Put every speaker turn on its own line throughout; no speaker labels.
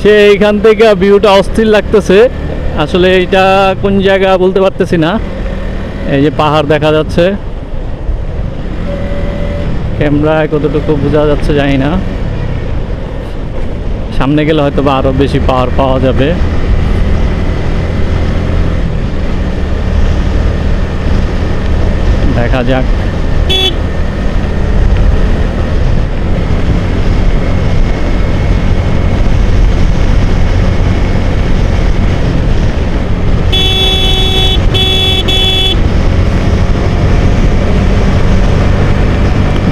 সে এইখান থেকে ভিউটা অস্থির লাগতেছে। আসলে এটা কোন জায়গা বলতে পারতেছি না। এই যে পাহাড় দেখা যাচ্ছে। ক্যামেরায় কতটুকু বোঝা যাচ্ছে জানি না। সামনে গেলে হয়তো বা আরও বেশি পাওয়ার পাওয়া যাবে। দেখা যাক।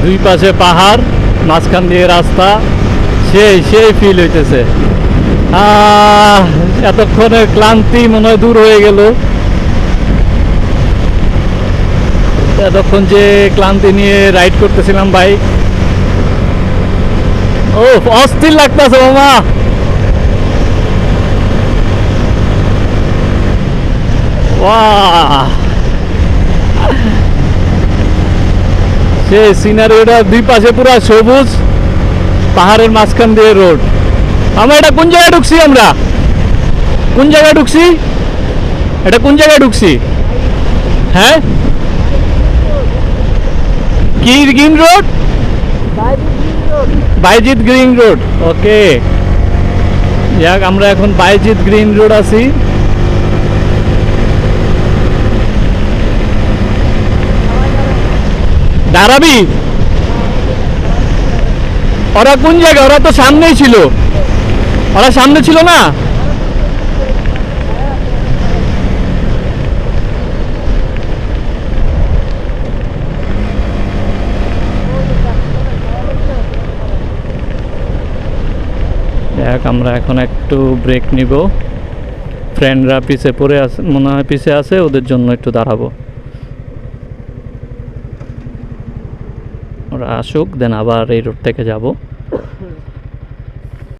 দুই পাশে পাহাড় মাঝখান দিয়ে রাস্তা সেই সেই ফিল হইতেছে। আহ, এতক্ষণের ক্লান্তি মনে হয় দূর হয়ে গেল। এতক্ষণ যে ক্লান্তি নিয়ে রাইড করতেছিলাম বাইক ও অস্থির লাগতেছে মামা। বাহ সে সিনারিওটা দুই পাশে পুরো সবুজ, পাহাড়ের মাঝখান দিয়ে রোড আমরা এটা কোন জায়গায় ঢুকছি আমরা? কোন জায়গায় ঢুকছি? এটা কোন জায়গায় ঢুকছি? হ্যাঁ? কি গ্রিন রোড বাইজিৎ গ্রিন রোড ওকে যাক, আমরা এখন বাইজিৎ গ্রিন রোড আছি। দাঁড়াবি ওরা কোন জায়গায় ওরা তো সামনেই ছিল। ওরা সামনে ছিল না? আমরা এখন একটু ব্রেক নিব। ফ্রেন্ডরা পিছে পড়ে আছে মনে হয় পিছে আছে, ওদের জন্য একটু দাঁড়াবো। আসুক দেন আবার এই রোড থেকে যাব।